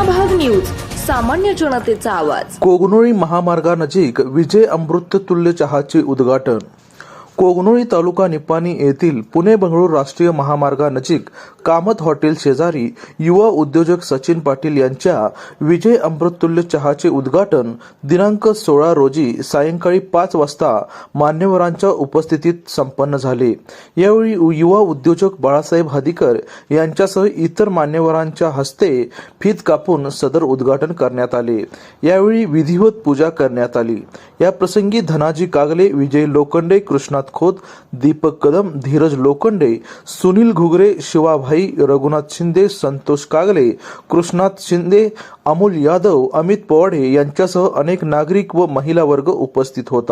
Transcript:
महाभाग न्यूज सामान्य जनतेचा आवाज. कोगनोळी महामार्गानजीक विजय अमृत तुल्य चहाचे उद्घाटन. कोगनोळी तालुका निपाणी येथील पुणे बंगळूर राष्ट्रीय महामार्गानजीक कामत हॉटेल शेजारी युवा उद्योजक सचिन पाटील यांच्या विजय अमृततुल्य चहाचे उद्घाटन दिनांक सोळा रोजी सायंकाळी पाच वाजता मान्यवरांच्या उपस्थितीत संपन्न झाले. यावेळी युवा उद्योजक बाळासाहेब हदीकर यांच्यासह इतर मान्यवरांच्या हस्ते फीत कापून सदर उद्घाटन करण्यात आले. यावेळी विधिवत पूजा करण्यात आली. या प्रसंगी धनाजी कागले विजय लोखंडे कृष्णात खोत दीपक कदम धीरज लोखंडे सुनील घुगरे शिवाभाई रघुनाथ शिंदे संतोष कागले कृष्णात शिंदे अमोल यादव अमित पवाडे यांच्यासह अनेक नागरिक व महिला वर्ग उपस्थित होता.